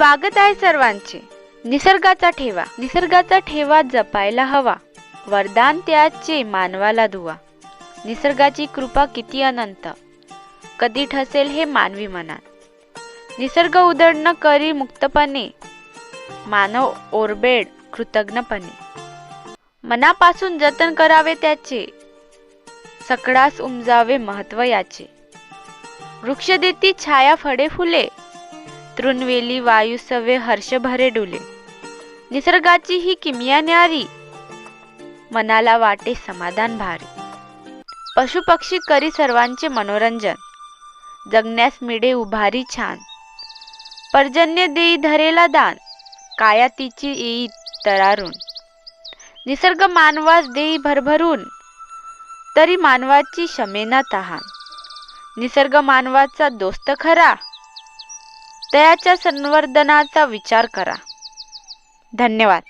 स्वागत आहे सर्वांचे. निसर्गाचा ठेवा. निसर्गाचा ठेवा जपायला हवा. वरदान त्याचे मानवाला दुवा. निसर्गाची कृपा किती अनंत. कधी ठसेल हे मानवी मनात. निसर्ग उधळणं करी मुक्तपणे. मानव ओरबेड कृतज्ञपणे. मनापासून जतन करावे त्याचे. सकडास उमजावे महत्त्व याचे. वृक्ष देती छाया फळे फुले. तृणवेली वायू सवे हर्ष भरे डुले. निसर्गाची ही किमिया न्यारी. मनाला वाटे समाधान भारी. पशु पक्षी करी सर्वांचे मनोरंजन. जगण्यास मिडे उभारी छान. पर्जन्य देई धरेला दान. काया तिची येई तरारून. निसर्ग मानवास देई भरभरून. तरी मानवाची क्षमेना तहान. निसर्ग मानवाचा दोस्त खरा. दयाच्या संवर्धनाचा विचार करा. धन्यवाद.